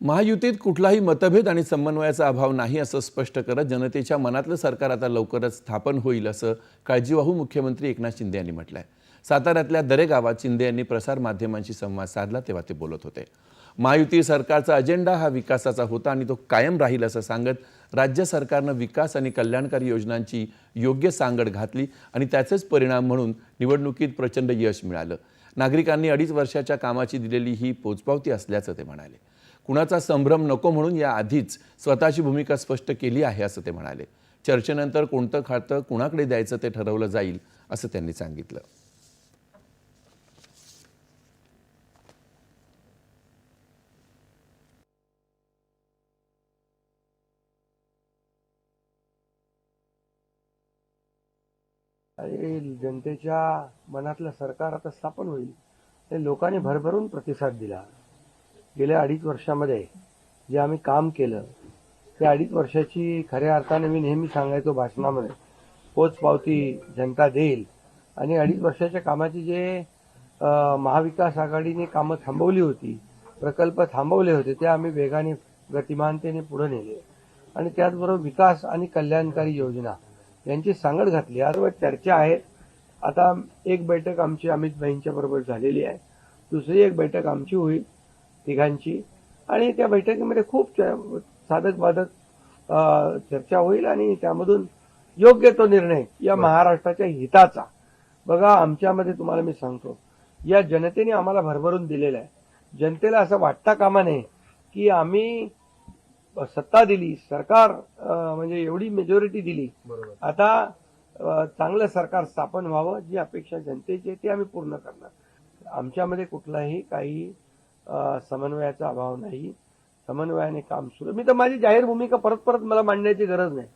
महायुतीत कुठलाही मतभेद आणि समन्वयाचा अभाव नाही असं स्पष्ट करत जनतेच्या मनातलं सरकार आता लवकरच स्थापन होईल असं काळजीवाहू मुख्यमंत्री एकनाथ शिंदे यांनी म्हटलं आहे साताऱ्यातल्या दरेगावात शिंदे यांनी प्रसारमाध्यमांशी संवाद साधला तेव्हा ते बोलत होते. महायुती सरकारचा अजेंडा हा विकासाचा होता आणि तो कायम राहील असं सांगत राज्य सरकारनं विकास आणि कल्याणकारी योजनांची योग्य सांगड घातली आणि त्याचेच परिणाम म्हणून निवडणुकीत प्रचंड यश मिळालं. नागरिकांनी अडीच वर्षाच्या कामाची दिलेली ही पोचपावती असल्याचं ते म्हणाले. कुणाचा संभ्रम नको म्हणून या आधीच स्वतःची भूमिका स्पष्ट केली आहे असं ते म्हणाले. चर्चेनंतर कोणतं खातं कुणाकडे द्यायचं ते ठरवलं जाईल असं त्यांनी सांगितलं. जनतेच्या मनातलं सरकार आता स्थापन होईल. ते लोकांनी भरभरून प्रतिसाद दिला. गेल्या अडीच वर्षामध्ये जे आम्ही काम केलं त्या अडीच वर्षाची खऱ्या अर्थाने मी नेहमी सांगायचो भाषणामध्ये पोचपावती जनता देईल. आणि अडीच वर्षाच्या कामाची जे महाविकास आघाडीने कामं थांबवली होती प्रकल्प थांबवले होते ते आम्ही वेगाने गतिमानतेने पुढे नेले. आणि त्याचबरोबर विकास आणि कल्याणकारी योजना यांची सांगड घातली. आज चर्चा आहेत. आता एक बैठक आमची अमित भाईंच्या बरोबर झालेली आहे. दुसरी एक बैठक आमची होईल. तिघांची. आणि त्या बैठकीमध्ये खूप साधक बाधक चर्चा होईल आणि त्यामधून योग्य तो निर्णय या महाराष्ट्राच्या हिताचा. बघा आमच्यामध्ये तुम्हाला मी सांगतो या जनतेने आम्हाला भरभरून दिलेलं आहे. जनतेला असं वाटता कामा नये की आम्ही सत्ता दिली सरकार म्हणजे एवढी मेजॉरिटी दिली. आता चांगलं सरकार स्थापन व्हावं जी अपेक्षा जनतेची आहे ती आम्ही पूर्ण करणार. आमच्यामध्ये कुठलाही काही समन्वयाचा अभाव नाही. समन्वयाने काम सुरू मी तर माझी जाहीर भूमिका परत परत मला मांडण्याची गरज नाही.